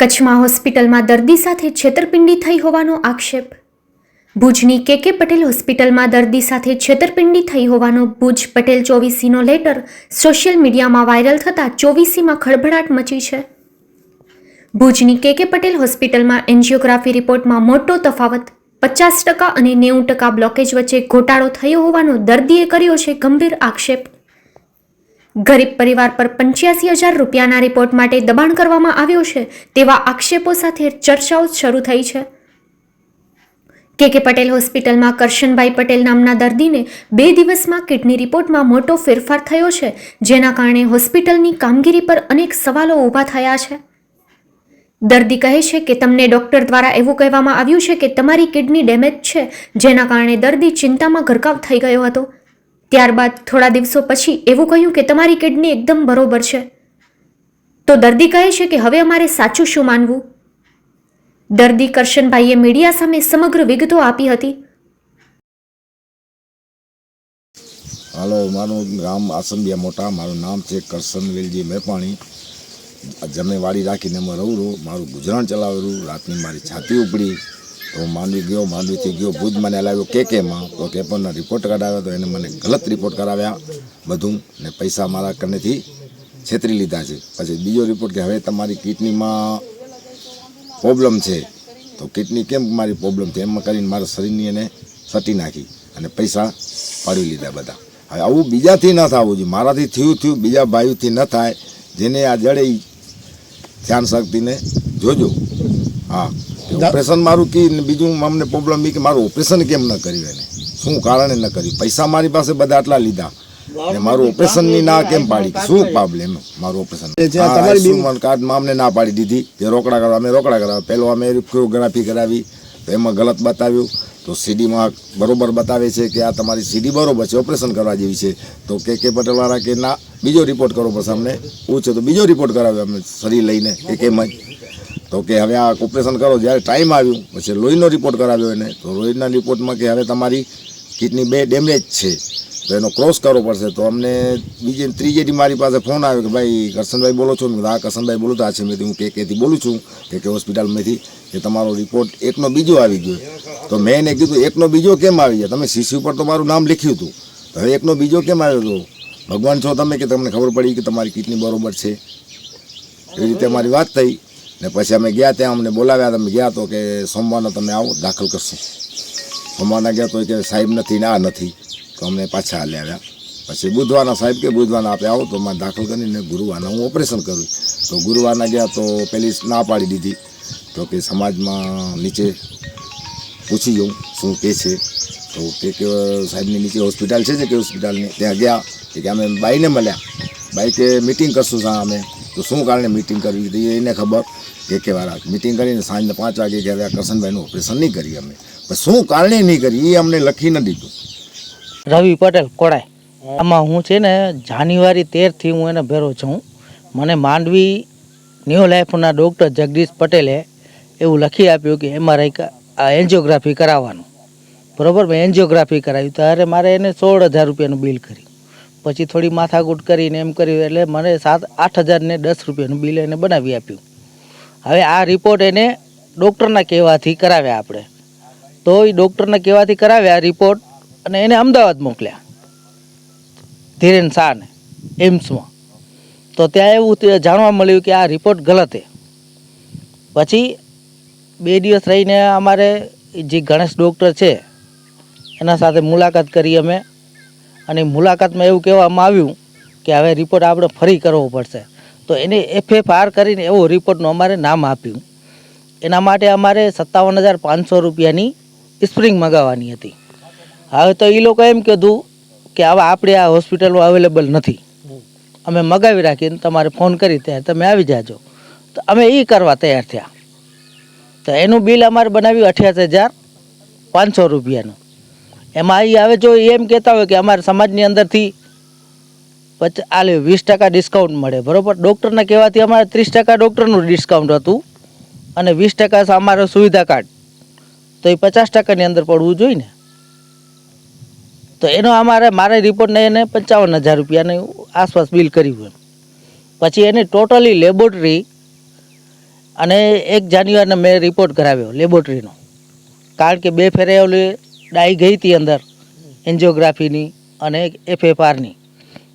કચ્છમાં હોસ્પિટલમાં દર્દી સાથે છેતરપિંડી થઈ હોવાનો આક્ષેપ. ભુજની કે કે પટેલ હોસ્પિટલમાં દર્દી સાથે છેતરપિંડી થઈ હોવાનો ભુજ પટેલ ચોવીસીનો લેટર સોશિયલ મીડિયામાં વાયરલ થતાં ચોવીસીમાં ખળભળાટ મચી છે. ભુજની કે કે પટેલ હોસ્પિટલમાં એન્જિયોગ્રાફી રિપોર્ટમાં મોટો તફાવત. પચાસ ટકા અને નેવું ટકા બ્લોકેજ વચ્ચે ઘોટાળો થયો હોવાનો દર્દીએ કર્યો છે ગંભીર આક્ષેપ. ગરીબ પરિવાર પર પંચ્યાસી હજાર રૂપિયાના રિપોર્ટ માટે દબાણ કરવામાં આવ્યો છે, તેવા આક્ષેપો સાથે ચર્ચાઓ શરૂ થઈ છે. કે કે પટેલ હોસ્પિટલમાં કરશનભાઈ પટેલ નામના દર્દીને બે દિવસમાં કિડની રિપોર્ટમાં મોટો ફેરફાર થયો છે, જેના કારણે હોસ્પિટલની કામગીરી પર અનેક સવાલો ઊભા થયા છે. દર્દી કહે છે કે તમને ડૉક્ટર દ્વારા એવું કહેવામાં આવ્યું છે કે તમારી કિડની ડેમેજ છે, જેના કારણે દર્દી ચિંતામાં ગરકાવ થઈ ગયો હતો. ત્યારબાદ થોડા દિવસો પછી એવું કહ્યું કે તમારી કિડની એકદમ બરોબર છે. તો દર્દી કહે છે કે હવે અમારે સાચું શું માનવું? દર્દી કરશનભાઈએ મીડિયા સામે સમગ્ર વિગતો આપી હતી. હાલો, મારું ગામ આસંબિયા મોટા, મારું નામ છે કરશન વેલજી મેપાણી જમેવાડી રાખીને હું રહું છું. મારું ગુજરાન ચલાવેલું રાતની મારી છાતી ઉપડી. હું માંડવી ગયો માંડવીથી ગયો, ભુજ મને લાવ્યો કે કેમાં તો કે રિપોર્ટ કઢાવ્યો તો એને મને ગલત રિપોર્ટ કરાવ્યા બધું ને પૈસા મારા કનેથી છેતરી લીધા છે. પછી બીજો રિપોર્ટ કે હવે તમારી કિડનીમાં પ્રોબ્લેમ છે. તો કિડની કેમ મારી પ્રોબ્લેમ છે? એમ કરીને મારા શરીરની એને સટી નાખી અને પૈસા પાડી લીધા બધા. હવે આવું બીજાથી ન થવું જોઈએ. મારાથી થયું થયું, બીજા ભાઈઓથી ન થાય. જેને આ જડે ધ્યાન શક્તિને જોજો. હા. ઓપરેશન મારું કી ને બીજું અમને પ્રોબ્લેમ બી કે મારું ઓપરેશન કેમ ન કર્યું એને? શું કારણે ન કર્યું? પૈસા મારી પાસે બધા આટલા લીધા. ને મારું ઓપરેશનની ના કેમ પાડી? શું પ્રોબ્લેમ મારું ઓપરેશન આયુષ્યમાન કાર્ડમાં અમને ના પાડી દીધી. કે રોકડા કરવા અમે રોકડા કરાવ્યા પહેલો અમે ફોટોગ્રાફી કરાવી. તો એમાં ગલત બતાવ્યું. તો સીડીમાં બરોબર બતાવે છે કે આ તમારી સીડી બરોબર છે ઓપરેશન કરવા જેવી છે. તો કે કે પટેલવાળા કે ના બીજો રિપોર્ટ કરો પછી અમને. પૂછે તો બીજો રિપોર્ટ કરાવ્યો અમે શરીર લઈને કે કેમ જ. તો કે હવે આ ઓપરેશન કરો, જ્યારે ટાઈમ આવ્યું, પછી લોહીનો રિપોર્ટ કરાવ્યો એને, તો લોહીના રિપોર્ટમાં કે હવે તમારી કિડની બે ડેમેજ છે. તો એનો ક્રોસ કરવો પડશે. તો અમને બીજે ત્રીજી દી મારી પાસે ફોન આવ્યો કે ભાઈ, કરશનભાઈ બોલો છો? મેં હા, કરશનભાઈ બોલું તો આ છે મેં હું કે કેથી બોલું છું? કે હોસ્પિટલમાંથી કે તમારો રિપોર્ટ એકનો બીજો આવી ગયો. તો મેં એને કીધું, એકનો બીજો કેમ આવી ગયા? તમે સીસી ઉપર તો મારું નામ લખ્યું હતું. તો હવે એકનો બીજો કેમ આવ્યો હતો? ભગવાન છો તમે કે તમને ખબર પડી કે તમારી કિડની બરોબર છે? એવી રીતે અમારી વાત થઈ. ને પછી અમે ગયા ત્યાં અમને બોલાવ્યા, તમે ગયા તો કે સોમવારનો તમે આવો, દાખલ કરશો. સોમવારના ગયા તો કે સાહેબ નથી ને આ નથી, તો અમને પાછા હાલે આવ્યા પછી બુધવારના સાહેબ કે બુધવારના આપણે આવો, તો મારે દાખલ કરીને ગુરુવારના હું ઓપરેશન કરું. તો ગુરુવારના ગયા તો પેલી ના પાડી દીધી, તો કે સમાજમાં નીચે પૂછી જોઉં શું કે છે. તો કે સાહેબની નીચે હોસ્પિટલ છે ને, કે હોસ્પિટલની, ત્યાં ગયા કે અમે બાઈને મળ્યા. બાઈ કે મિટિંગ કરશું સા અમે. તો શું કારણે મિટિંગ કરવી? હતી એને ખબર. કે કે વાળા મિટિંગ કરીને સાંજના પાંચ વાગે કે હવે આ કરશનભાઈનું ઓપરેશન નહીં કરીએ અમે. પણ શું કારણે નહીં કરી એ અમને લખી ન દીધું. રવિ પટેલ કોડાય આમાં હું છે ને, જાન્યુઆરી તેરથી હું એને ભેરો છું. મને માંડવી ન્યૂ લાઈફના ડૉક્ટર જગદીશ પટેલે એવું લખી આપ્યું કે એમઆરઆઈ આ એન્જિયોગ્રાફી કરાવવાનું. બરોબર, મેં એન્જિયોગ્રાફી કરાવી. ત્યારે મારે એને સોળ હજાર રૂપિયાનું બિલ કર્યું. પછી થોડી માથાકૂટ કરીને એમ કર્યું, એટલે મને સાત, આઠ હજાર ને દસ રૂપિયાનું બિલ એને બનાવી આપ્યું. હવે આ રિપોર્ટ એને ડૉક્ટરના કહેવાથી કરાવ્યા આપણે. તો એ ડૉક્ટરના કહેવાથી કરાવ્યા રિપોર્ટ અને એને અમદાવાદ મોકલ્યા. ધીરેન શાહને, એમ્સમાં. તો ત્યાં એવું જાણવા મળ્યું કે આ રિપોર્ટ ગલત છે. પછી બે દિવસ રહીને અમારે જે ગણેશ ડૉક્ટર છે, એના સાથે મુલાકાત કરી અમે. અને મુલાકાતમાં એવું કહેવામાં આવ્યું કે હવે રિપોર્ટ આપણે ફરી કરવો પડશે. તો એને એફએફઆર કરીને એવો રિપોર્ટનું અમારે નામ આપ્યું. એના માટે અમારે સત્તાવન હજાર પાંચસો રૂપિયાની સ્પ્રિંગ મગાવવાની હતી. હવે તો એ લોકો એમ કીધું કે હવે આપણે આ હોસ્પિટલમાં અવેલેબલ નથી. અમે મગાવી રાખીને તમારે ફોન કરી ત્યારે તમે આવી જાજો. તો અમે એ કરવા તૈયાર થયા. તો એનું બિલ અમારે બનાવ્યું અઠ્યાસી હજાર પાંચસો રૂપિયાનું. એમાં એ હવે જો એમ કહેતા હોય કે અમારા સમાજની અંદરથી પચ, આલે વીસ ટકા ડિસ્કાઉન્ટ મળે, બરાબર? ડૉક્ટરના કહેવાથી અમારે ત્રીસ ટકા ડૉક્ટરનું ડિસ્કાઉન્ટ હતું અને વીસ ટકા અમારો સુવિધા કાર્ડ તો એ પચાસ ટકાની અંદર પડવું જોઈએ ને તો એનો અમારે, મારે રિપોર્ટને એને પંચાવન હજાર રૂપિયાની આસપાસ બિલ કર્યું એમ. પછી એની ટોટલી લેબોરેટરી અને એક જાન્યુઆરીને મેં રિપોર્ટ કરાવ્યો લેબોરેટરીનો કારણ કે બે ફેરે ઓલી ડાઈ ગઈ હતી અંદર, એન્જિયોગ્રાફીની અને એફએફઆરની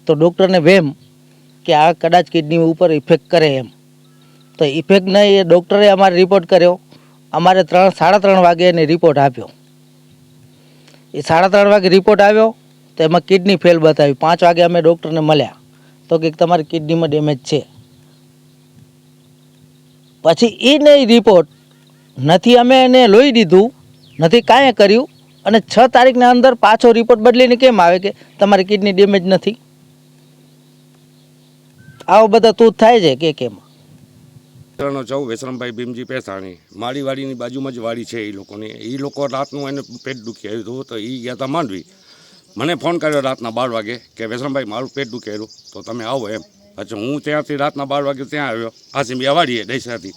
તો ડૉક્ટરને વેમ કે આ કદાચ કિડની ઉપર ઇફેક્ટ કરે એમ. તો ઇફેક્ટ નહીં એ ડૉક્ટરે અમારે રિપોર્ટ કર્યો. અમારે ત્રણ, સાડા ત્રણ વાગે એને રિપોર્ટ આપ્યો. એ સાડા ત્રણ વાગે રિપોર્ટ આવ્યો તો એમાં કિડની ફેલ બતાવી. પાંચ વાગે અમે ડૉક્ટરને મળ્યા. તો કે તમારી કિડનીમાં ડેમેજ છે. પછી એ નહીં રિપોર્ટ નથી અમે એને લોહી દીધું. નથી કાંઈ કર્યું. અને છ તારીખના અંદર પાછો રિપોર્ટ બદલીને કેમ આવે કે તમારી કિડની ડેમેજ નથી? આવો બધા તું થાય છે કે કેમ? નો ચૌ વેસરામભાઈ ભીમજી પેસાણી. મારી વાડીની બાજુમાં જ વાડી છે એ લોકોની. એ લોકો રાતનું એને પેટ દુખી હતું તો એ ગયા હતા માંડવી. મને ફોન કર્યો રાતના બાર વાગે કે વેસરામભાઈ મારું પેટ દુખી આવ્યું. તો તમે આવો એમ. પછી હું ત્યાંથી રાતના બાર વાગે ત્યાં આવ્યો. આસીમ્બિયા વાડીએ દૈસાથી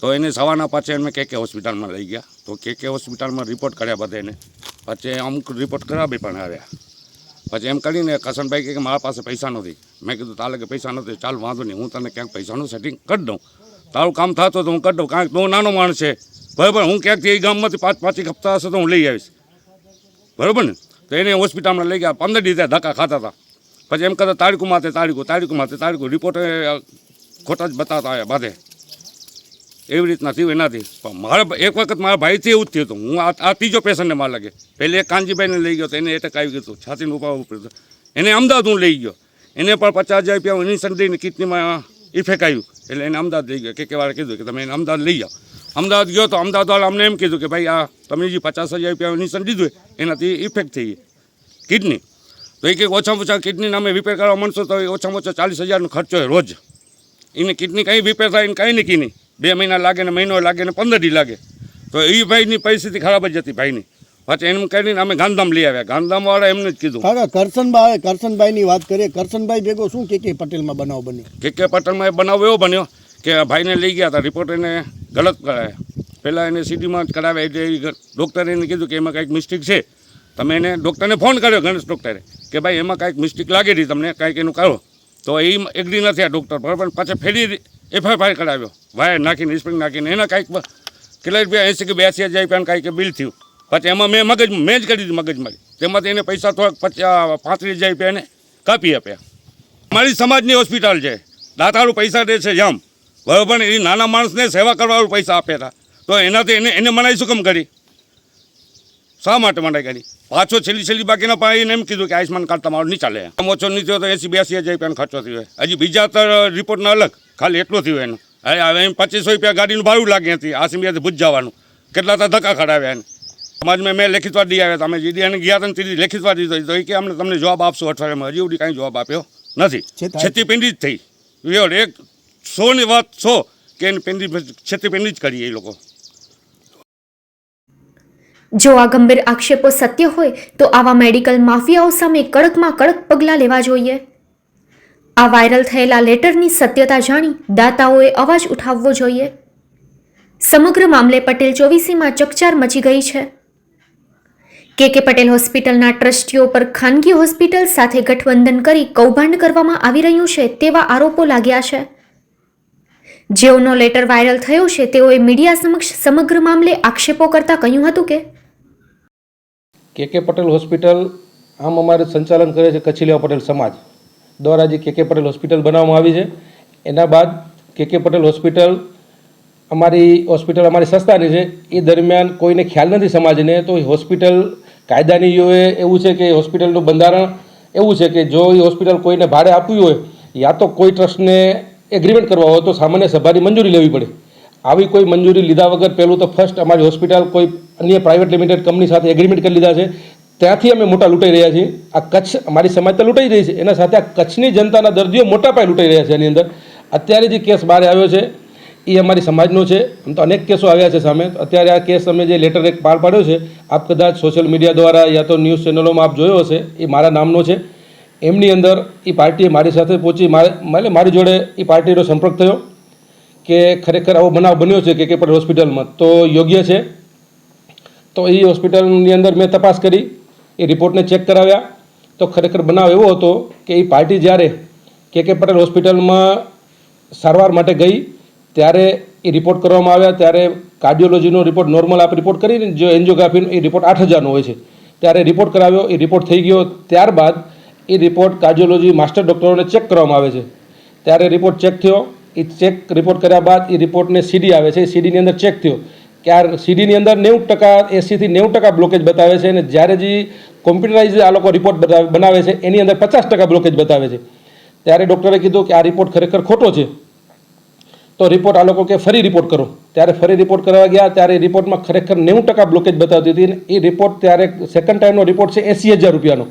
તો એને સવારના પાછળ એમને કે કે હોસ્પિટલમાં લઈ ગયા. તો કે કે હોસ્પિટલમાં રિપોર્ટ કર્યા બધા એને. પછી અમુક રિપોર્ટ કરાવી પણ આવ્યા પછી એમ કરીને કસનભાઈ કે મારા પાસે પૈસા નથી. મેં કીધું, તાલે કે પૈસા નથી. ચાલ, વાંધો નહીં, હું તને ક્યાંક પૈસાનું સેટિંગ કરી દઉં. તારું કામ થતું તો હું કરી દઉં. કે તું નાનો માણસ છે. બરાબર, હું ક્યાંકથી એ ગામમાંથી પાંચ પાંચ એક હપ્તા હશે તો હું લઈ આવીશ. બરાબર ને? તો એને હોસ્પિટલમાં લઈ ગયા, પંદર દિવસે ધક્કા ખાતા હતા. પછી એમ કરતા, તારીખું માથે તારીખું તારીખું માથે તારીખું. રિપોર્ટ ખોટા જ બતાવતા આવ્યા બાધે. એવી રીતના થયું એનાથી. પણ મારા એક વખત મારા ભાઈથી એવું જ થયું હતું. હું આ ત્રીજો પેશન્ટને માર લાગે. પહેલે એક કાનજીભાઈને લઈ ગયો તો એને એટેક આવી ગયું હતું. છાતીનું ઉપાવ ઉપર એને અમદાવાદ હું લઈ ગયો. એને પણ પચાસ હજાર રૂપિયા ઇન્જેક્શન દઈને કિડનીમાં ઇફેક્ટ આવ્યું. એટલે એને અમદાવાદ લઈ ગયો. કે, કેવાળે કીધું કે તમે એને અમદાવાદ લઈ જાઓ. અમદાવાદ ગયો તો અમદાવાદવાળા અમને એમ કીધું કે ભાઈ, આ તમે જે પચાસ હજાર રૂપિયા ઇન્જેક્શન દીધું એનાથી ઇફેક્ટ થઈ ગઈ. કિડની. તો એ કે ઓછામાં ઓછા કિડનીને અમે રિપેર કરવા માંડશો તો ઓછામાં ઓછા ચાલીસ હજારનો ખર્ચો હોય રોજ. એને કિડની કંઈ રિપેર થાય એને કંઈ નહીં નહીં. બે મહિના લાગે ને મહિનો લાગે ને પંદર દી લાગે. તો એ ભાઈની પરિસ્થિતિ ખરાબ જ હતી ભાઈની. પાછી એમ કરીને અમે ગાંધામ લઈ આવ્યા. ગાંધામવાળા એમને જ કીધું. હા કરશનભાઈ કરશનભાઈની વાત કરીએ. કરશનભાઈ ભેગો શું કે કે પટેલમાં બનાવ બન્યો? કે કે પટેલમાં એ બનાવ એવો બન્યો કે ભાઈને લઈ ગયા હતા. રિપોર્ટ એને ગલત કરાયા. પહેલાં એને સીટીમાં જ કરાવ્યા. એટલે એ ડૉક્ટરે એને કીધું કે એમાં કાંઈક મિસ્ટેક છે. તમે એને ડૉક્ટરને ફોન કર્યો ગણેશ ડૉક્ટરે કે ભાઈ એમાં કાંઈક મિસ્ટેક લાગેલી તમને કાંઈક એનું કરો. તો એ એગ્રી નથી આ ડૉક્ટર બરાબર પાછા ફેરી એફઆઈઆર કરાવ્યો વાયર નાખીને સ્પ્રિંગ નાખીને, એના કાંઈક કેટલા રૂપિયા? એંસી કે બ્યાસી હજાર રૂપિયાનું કાંઈક બિલ થયું. પછી એમાં મેં મગજ, મેં જ કરી દીધું મગજમારી તેમાંથી એને પૈસા થોડાક પચાસ પાંત્રીસ હજાર રૂપિયા એને કાપી આપ્યા. મારી સમાજની હોસ્પિટલ છે. દાતારું પૈસા દે છે જમ. બરાબર એ નાના માણસને સેવા કરવાવાળું પૈસા આપ્યા હતા તો એનાથી એને એને મનાઈ શું કેમ કરી? શા માટે મનાઈ કરી? પાછો છેલ્લી છેલ્લી બાકીના પાસે એને એમ કીધું કે આયુષ્માન કાર્ડ તમારું નહીં ચાલે. આમ ઓછો નહીં થયો તો એસી બ્યાસી હજાર રૂપિયાનો ખર્ચો થયો. હજી બીજા તો રિપોર્ટના અલગ. ખાલી એટલું થયું એનું. હવે હવે એમ પચીસો રૂપિયા ગાડીનું ભાડું લાગે હતી આસિમિયાથી ભૂજ જવાનું કેટલા તો ધક્કા ખડાવ્યા એને. સમાજમાં મેં લેખિતવાર દી આવ્યા તમે જીડી એને ગયા તને ને તીધી લેખિતવાર દીધો તો એ કે અમને તમને જવાબ આપશો અઠવાડિયામાં. હજી સુધી કાંઈ જવાબ આપ્યો નથી. છેતીપિંડી જ થઈ. રિયોડ એક સોની વાત સો કે એની પિંડી છેતીપિંડી જ કરી એ લોકો. જો આ ગંભીર આક્ષેપો સત્ય હોય તો આવા મેડિકલ માફિયાઓ સામે કડકમાં કડક પગલાં લેવા જોઈએ. આ વાયરલ થયેલા લેટરની સત્યતા જાણી દાતાઓએ અવાજ ઉઠાવવો જોઈએ. સમગ્ર મામલે પટેલ ચોવીસીમાં ચકચાર મચી ગઈ છે. કે કે પટેલ હોસ્પિટલના ટ્રસ્ટીઓ પર ખાનગી હોસ્પિટલ સાથે ગઠબંધન કરી કૌભાંડ કરવામાં આવી રહ્યું છે તેવા આરોપો લાગ્યા છે. જેઓનો લેટર વાયરલ થયો છે તેઓએ મીડિયા સમક્ષ સમગ્ર મામલે આક્ષેપો કરતા કહ્યું હતું કે કે કે પટેલ હોસ્પિટલ આમ અમારે સંચાલન કરે છે કચીલિયા પટેલ સમાજ. દ્વારા જે કે કે પટેલ હોસ્પિટલ બનાવવામાં આવી છે. એના બાદ કે કે પટેલ હોસ્પિટલ અમારી હોસ્પિટલ અમારી સંસ્થાની છે. એ દરમિયાન કોઈને ખ્યાલ નથી સમાજને, તો હોસ્પિટલ કાયદાની યોએ એવું છે કે હોસ્પિટલનું બંધારણ એવું છે કે જો એ હોસ્પિટલ કોઈને ભાડે આપવી હોય, યા તો કોઈ ટ્રસ્ટને એગ્રીમેન્ટ કરવા હોય, તો સામાન્ય સભાની મંજૂરી લેવી પડે. આવી કોઈ મંજૂરી લીધા વગર પહેલું તો ફર્સ્ટ અમારી હોસ્પિટલ કોઈ અન્ય પ્રાઇવેટ લિમિટેડ કંપની સાથે એગ્રીમેન્ટ કરી લીધા છે. ત્યાંથી અમે મોટા લૂંટાઈ રહ્યા છીએ. આ કચ્છ અમારી સમાજ તો લૂંટાઈ રહી છે. એના સાથે આ કચ્છની જનતાના દર્દીઓ મોટા પાયે લૂંટાઈ રહ્યા છે એની અંદર. અત્યારે જે કેસ બહાર આવ્યો છે, એ અમારી સમાજનો છે. આમ તો અનેક કેસો આવ્યા છે સામે. અત્યારે આ કેસ અમે જે લેટર એક પાર પાડ્યો છે, આપ કદાચ સોશિયલ મીડિયા દ્વારા યા તો ન્યૂઝ ચેનલોમાં આપ જોયો હશે, એ મારા નામનો છે. એમની અંદર એ પાર્ટીએ મારી સાથે પહોંચી મારે, મારી જોડે એ પાર્ટીનો સંપર્ક થયો કે ખરેખર આવો બનાવ બન્યો છે કે કે પણ હોસ્પિટલમાં. તો યોગ્ય છે. તો એ હોસ્પિટલની અંદર મેં તપાસ કરી. એ રિપોર્ટને ચેક કરાવ્યા. તો ખરેખર બનાવ એવો હતો કે એ પાર્ટી જ્યારે કે કે પટેલ હોસ્પિટલમાં સારવાર માટે ગઈ, ત્યારે એ રિપોર્ટ કરવામાં આવ્યા. ત્યારે કાર્ડિયોલોજીનો રિપોર્ટ નોર્મલ આપ રિપોર્ટ કરીને જો એન્જિયોગ્રાફીનો, એ રિપોર્ટ આઠ હજારનો હોય છે. ત્યારે રિપોર્ટ કરાવ્યો. એ રિપોર્ટ થઈ ગયો. ત્યારબાદ એ રિપોર્ટ કાર્ડિયોલોજી માસ્ટર ડૉક્ટરોને ચેક કરવામાં આવે છે. ત્યારે રિપોર્ટ ચેક થયો. એ ચેક રિપોર્ટ કર્યા બાદ એ રિપોર્ટને સીડી આવે છે. એ સીડીની અંદર ચેક થયો. કે આ સીડીની અંદર નેવું ટકા, એંસીથી નેવું ટકા બ્લોકેજ બતાવે છે અને જ્યારે જે કોમ્પ્યુટરાઇઝ આ લોકો રિપોર્ટ બનાવે છે, એની અંદર પચાસ ટકા બ્લોકેજ બતાવે છે. ત્યારે ડૉક્ટરે કીધું કે આ રિપોર્ટ ખરેખર ખોટો છે. તો રિપોર્ટ આ લોકો કે ફરી રિપોર્ટ કરો. ત્યારે ફરી રિપોર્ટ કરવા ગયા, ત્યારે રિપોર્ટમાં ખરેખર નેવું ટકા બ્લોકેજ બતાવતી હતી એ રિપોર્ટ ત્યારે સેકન્ડ ટાઈમનો રિપોર્ટ છે એંસી હજાર રૂપિયાનો.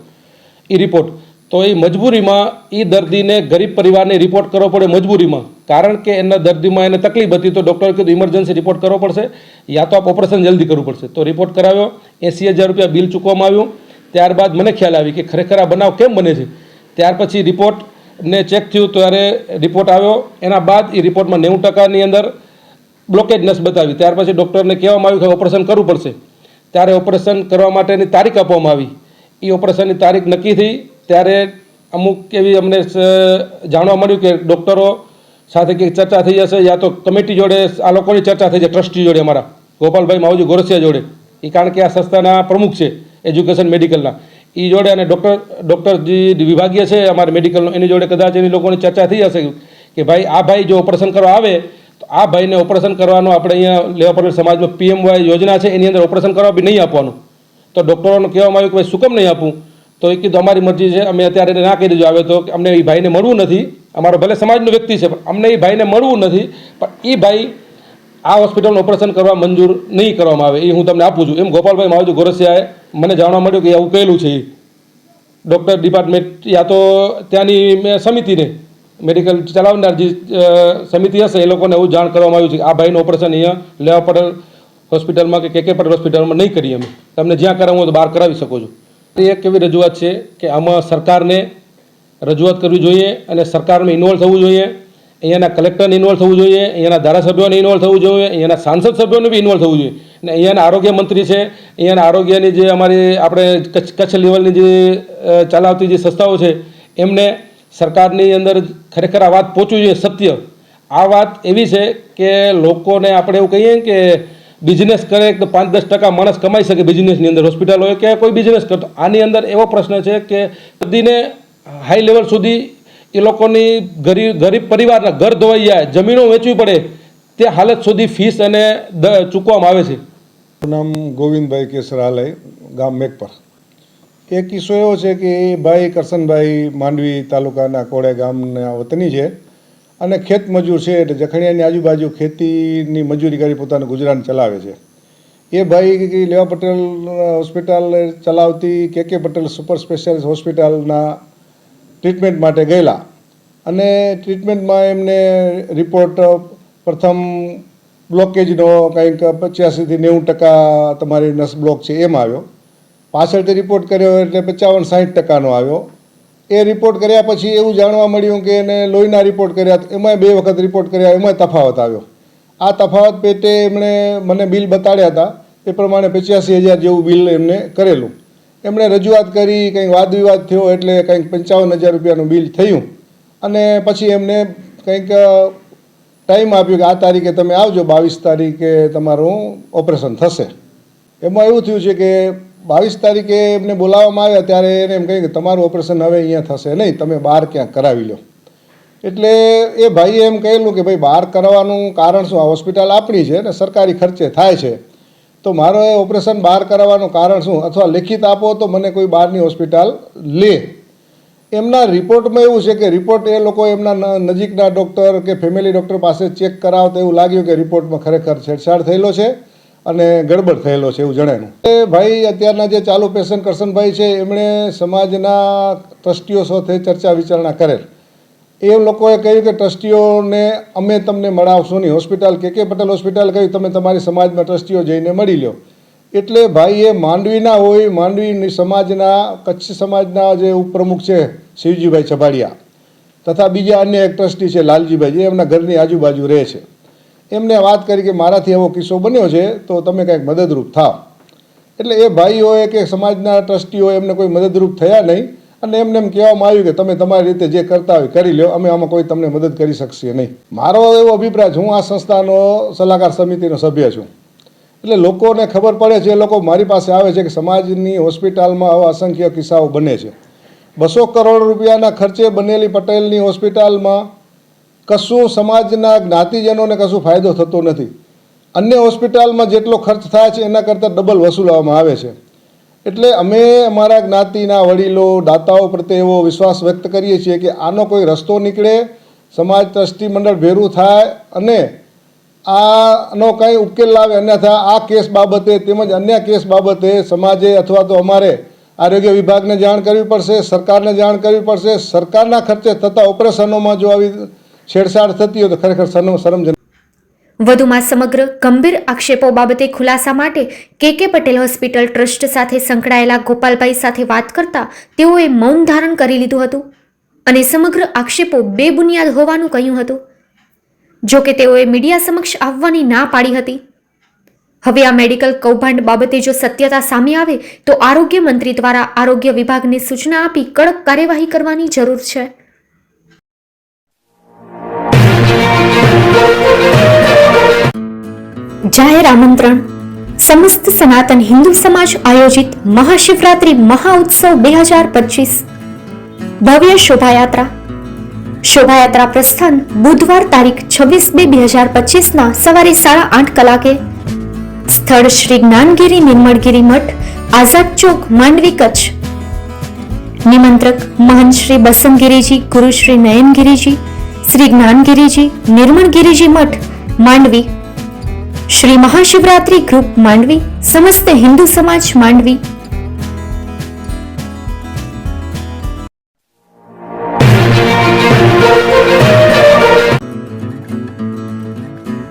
એ રિપોર્ટ તો એ મજબૂરીમાં એ દર્દીને ગરીબ પરિવારને રિપોર્ટ કરવો પડે મજબૂરીમાં. કારણ કે એના દર્દીમાં એને તકલીફ હતી તો ડૉક્ટરે કીધું ઇમરજન્સી રિપોર્ટ કરવો પડશે યા તો આપ ઓપરેશન જલ્દી કરવું પડશે. તો રિપોર્ટ કરાવ્યો એંસી હજાર રૂપિયા બિલ ચૂકવવામાં આવ્યું. ત્યારબાદ મને ખ્યાલ આવી કે ખરેખર આ બનાવ કેમ બને છે? ત્યાર પછી રિપોર્ટ ને ચેક થયું, ત્યારે રિપોર્ટ આવ્યો. એના બાદ એ રિપોર્ટમાં નેવું ટકાની અંદર બ્લોકેજનેસ બતાવી. ત્યાર પછી ડૉક્ટરને કહેવામાં આવ્યું કે ઓપરેશન કરવું પડશે. ત્યારે ઓપરેશન કરવા માટેની તારીખ આપવામાં આવી. એ ઓપરેશનની તારીખ નક્કી થઈ. ત્યારે અમુક એવી અમને જાણવા મળ્યું કે ડૉક્ટરો સાથે કંઈક ચર્ચા થઈ જશે યા તો કમિટી જોડે આ લોકોની ચર્ચા થઈ જાય ટ્રસ્ટી જોડે અમારા, ગોપાલભાઈ માવજી ગોરસિયા જોડે. એ કારણ કે આ સંસ્થાના પ્રમુખ છે, એજ્યુકેશન મેડિકલના. એ જોડે અને ડૉક્ટર ડૉક્ટર જે વિભાગીય છે, અમારા મેડિકલનો, એની જોડે કદાચ એની લોકોની ચર્ચા થઈ જશે કે ભાઈ, આ ભાઈ જો ઓપરેશન કરવા આવે, તો આ ભાઈને ઓપરેશન કરવાનું આપણે અહીંયા લેવા પડે સમાજમાં પીએમવાય યોજના છે, એની અંદર ઓપરેશન કરવા બી નહીં આપવાનું. તો ડૉક્ટરોને કહેવામાં આવ્યું કે ભાઈ, શું કેમ નહીં આપું તો એ કીધું, અમારી મરજી છે, અમે અત્યારે ના કહી દીધું આવે તો અમને એ ભાઈને મળવું નથી. અમારો ભલે સમાજનો વ્યક્તિ છે, પણ અમને એ ભાઈને મળવું નથી. પણ એ ભાઈ આ હોસ્પિટલનું ઓપરેશન કરવા મંજૂર નહીં કરવામાં આવે, એ હું તમને આપું છું. એમ ગોપાલભાઈ માવજી ગોરસિયાએ મને જાણવા મળ્યું કે આવું કહેલું છે. ડૉક્ટર ડિપાર્ટમેન્ટ યા તો ત્યાંની સમિતિને, મેડિકલ ચલાવનાર જે સમિતિ હશે, એ લોકોને એવું જાણ કરવામાં આવ્યું છે કે આ ભાઈનું ઓપરેશન અહીંયા લેવા પટેલ હોસ્પિટલમાં કે કે પટેલ હોસ્પિટલમાં નહીં કરીએ અમે. તમને જ્યાં કરાવવું હોય તો બહાર કરાવી શકો છો. એક એવી રજૂઆત છે કે આમાં સરકારને રજૂઆત કરવી જોઈએ અને સરકારને ઇન્વોલ્વ થવું જોઈએ. અહીંયાના કલેક્ટરને ઇન્વોલ્વ થવું જોઈએ, અહીંયાના ધારાસભ્યોને ઇન્વોલ્વ થવું જોઈએ, અહીંયાના સાંસદ સભ્યોને બી ઇન્વોલ્વ થવું જોઈએ. અને અહીંયાના આરોગ્ય મંત્રી છે, અહીંયાના આરોગ્યની જે અમારી આપણે કચ્છ કચ્છ લેવલની જે ચલાવતી જે સંસ્થાઓ છે, એમને સરકારની અંદર ખરેખર આ વાત પહોંચવી જોઈએ સત્ય. આ વાત એવી છે કે લોકોને આપણે એવું કહીએ કે બિઝનેસ કરે તો પાંચ દસ ટકા માણસ કમાઈ શકે બિઝનેસની અંદર. હોસ્પિટલ હોય કે કોઈ બિઝનેસ કરતો. આની અંદર એવો પ્રશ્ન છે કે દર્દીને હાઈ લેવલ સુધી એ લોકોની ગરીબ ગરીબ પરિવારના ઘર ધોવાઈ જાય જમીનો વેચવી પડે, તે હાલત સુધી ફીસ અને ચૂકવામાં આવે છે. નામ ગોવિંદભાઈ કેસરાલય ગામ મેકપર એ કિસ્સો એવો છે કે ભાઈ કરશનભાઈ માંડવી તાલુકાના કોળે ગામના વતની છે. અને ખેત મજૂર છે એટલે જખણિયાની આજુબાજુ ખેતીની મજૂરી કરી પોતાનું ગુજરાન ચલાવે છે. એ ભાઈ લેવા પટેલ હોસ્પિટલ ચલાવતી, K K Patel super specialist હોસ્પિટલના ટ્રીટમેન્ટ માટે ગયેલા. અને ટ્રીટમેન્ટમાં એમને રિપોર્ટ પ્રથમ બ્લોકેજનો કંઈક પચાસીથી નેવું ટકા તમારી નસ બ્લોક છે એમ આવ્યો. પાછળથી રિપોર્ટ કર્યો એટલે પચાવન સાઠ ટકાનો આવ્યો. એ રિપોર્ટ કર્યા પછી એવું જાણવા મળ્યું કે એને લોહીના રિપોર્ટ કર્યા, એમાંય બે વખત રિપોર્ટ કર્યા, એમાંય તફાવત આવ્યો. આ તફાવત પેટે એમણે મને બિલ બતાડ્યા હતા, એ પ્રમાણે પંચ્યાસી હજાર જેવું બિલ એમને કરેલું. એમણે રજૂઆત કરી, કંઈક વાદ વિવાદ થયો એટલે કંઈક પંચાવન હજાર રૂપિયાનું બિલ થયું. અને પછી એમને કંઈક ટાઈમ આપ્યો કે આ તારીખે તમે આવજો, બાવીસ તારીખે તમારું ઓપરેશન થશે. એમાં એવું થયું છે કે બાવીસ તારીખે એમને બોલાવવામાં આવ્યા ત્યારે એને એમ કહ્યું કે તમારું ઓપરેશન હવે અહીંયા થશે. નહીં, તમે બહાર ક્યાં કરાવી લો. એટલે એ ભાઈએ એમ કહેલું કે ભાઈ, બહાર કરાવવાનું કારણ શું? આ હોસ્પિટલ આપણી છે ને સરકારી ખર્ચે થાય છે. તો મારો એ ઓપરેશન બહાર કરાવવાનું કારણ શું? અથવા લેખિત આપો તો મને કોઈ બહારની હોસ્પિટલ લે. એમના રિપોર્ટમાં એવું છે કે રિપોર્ટ એ લોકો એમના નજીકના ડૉક્ટર કે ફેમિલી ડૉક્ટર પાસે ચેક કરાવતા એવું લાગ્યું કે રિપોર્ટમાં ખરેખર છેડછાડ થયેલો છે. અને ગડબડ થયેલો છે એવું જણાયું એ ભાઈ અત્યારના જે ચાલુ પેશન્ટ કરશનભાઈ છે, એમણે સમાજના ટ્રસ્ટીઓ સાથે ચર્ચા વિચારણા કરેલ. એ લોકોએ કહ્યું કે ટ્રસ્ટીઓને અમે તમને મળાવશું નહીં. હોસ્પિટલ, કે કે પટેલ હોસ્પિટલ કહ્યું, તમે તમારી સમાજમાં ટ્રસ્ટીઓ જઈને મળી લો એટલે ભાઈ એ માંડવીના હોય, માંડવી સમાજના, કચ્છ સમાજના જે ઉપપ્રમુખ છે, શિવજીભાઈ છબાડિયા તથા બીજા અન્ય એક ટ્રસ્ટી છે, લાલજીભાઈ, જે એમના ઘરની આજુબાજુ રહે છે. એમને વાત કરી કે મારાથી એવો કિસ્સો બન્યો છે, તો તમે કંઈક મદદરૂપ થાવ. એટલે એ ભાઈઓએ કે સમાજના ટ્રસ્ટીઓ એમને કોઈ મદદરૂપ થયા નહીં, અને એમને એમ કહેવામાં આવ્યું કે તમે તમારી રીતે જે કરતા હોય કરી લો અમે આમાં કોઈ તમને મદદ કરી શકશે નહીં. મારો એવો અભિપ્રાય છે, હું આ સંસ્થાનો સલાહકાર સમિતિનો સભ્ય છું. એટલે લોકોને ખબર પડે છે, એ લોકો મારી પાસે આવે છે કે સમાજની હોસ્પિટલમાં આવા અસંખ્ય કિસ્સાઓ બને છે. બસો કરોડ રૂપિયાના ખર્ચે બનેલી પટેલની હોસ્પિટલમાં કશું સમાજના જ્ઞાતિજનોને કશું ફાયદો થતો નથી. અન્ય હોસ્પિટલમાં જેટલો ખર્ચ થાય છે, એના કરતાં ડબલ વસૂલવામાં આવે છે. એટલે અમે અમારા જ્ઞાતિના વડીલો, દાતાઓ પ્રત્યે એવો વિશ્વાસ વ્યક્ત કરીએ છીએ કે આનો કોઈ રસ્તો નીકળે, સમાજ ટ્રસ્ટી મંડળ ભેરું થાય અને આનો કંઈ ઉકેલ લાવે. અન્યથા આ કેસ બાબતે તેમજ અન્ય કેસ બાબતે સમાજે અથવા તો અમારે આરોગ્ય વિભાગને જાણ કરવી પડશે, સરકારને જાણ કરવી પડશે. સરકારના ખર્ચે થતા ઓપરેશનોમાં જો આવી છેડછાડ થતી હોય તો ખરેખર શરમ વધુમાં સમગ્ર ગંભીર આક્ષેપો બાબતે ખુલાસા માટે કે કે પટેલ હોસ્પિટલ ટ્રસ્ટ સાથે સંકળાયેલા ગોપાલભાઈ સાથે વાત કરતા તેઓએ મૌન ધારણ કરી લીધું હતું અને સમગ્ર આક્ષેપો બેબુનિયાદ હોવાનું કહ્યું હતું. જો કે તેઓએ મીડિયા સમક્ષ આવવાની ના પાડી હતી. હવે આ મેડિકલ કૌભાંડ બાબતે જો સત્યતા સામે આવે તો આરોગ્ય મંત્રી દ્વારા આરોગ્ય વિભાગને સૂચના આપી કડક કાર્યવાહી કરવાની જરૂર છે. જાહેર આમંત્રણ. સમસ્ત સનાતન હિન્દુ સમાજ આયોજિત મહાશિવરાત્રિ મહાઉત્સવ બે હજાર પચીસ. ભવ્ય શોભાયાત્રા. શોભાયાત્રા પ્રસ્થાન બુધવાર તારીખ છવ્વીસ બે બે હજાર પચીસના સવારે સાડા આઠ કલાકે. સ્થળ શ્રી જ્ઞાનગીરી નિર્મળગીરી મઠ, આઝાદ ચોક, માંડવી કચ્છ. નિમંત્રક મહંત શ્રી બસંતગીરીજી, ગુરુ શ્રી નયનગીરીજી, શ્રી જ્ઞાનગીરીજી, નિર્મળગીરીજી મઠ, માંડવી શ્રી મહાશિવરાત્રી ગ્રુપ માંડવી, સમસ્ત હિન્દુ સમાજ માંડવી.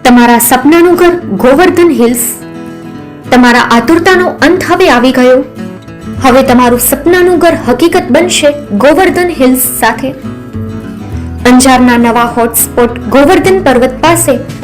તમારા સપનાનું ઘર ગોવર્ધન હિલ્સ. તમારા આતુરતાનો અંત હવે આવી ગયો. હવે તમારું સપનાનું ઘર હકીકત બનશે ગોવર્ધન હિલ્સ સાથે. અંજારના નવા હોટસ્પોટ ગોવર્ધન પર્વત પાસે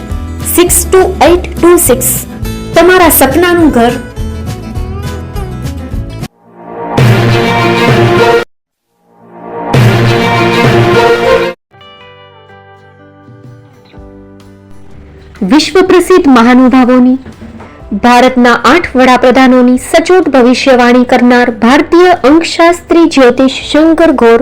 six two eight two six તમારા સપનાનું ઘર વિશ્વ પ્રસિદ્ધ મહાનુભાવોની ભારતના આઠ વડાપ્રધાનોની સચોટ ભવિષ્યવાણી કરનાર ભારતીય અંકશાસ્ત્રી જ્યોતિષ શંકર ઘોર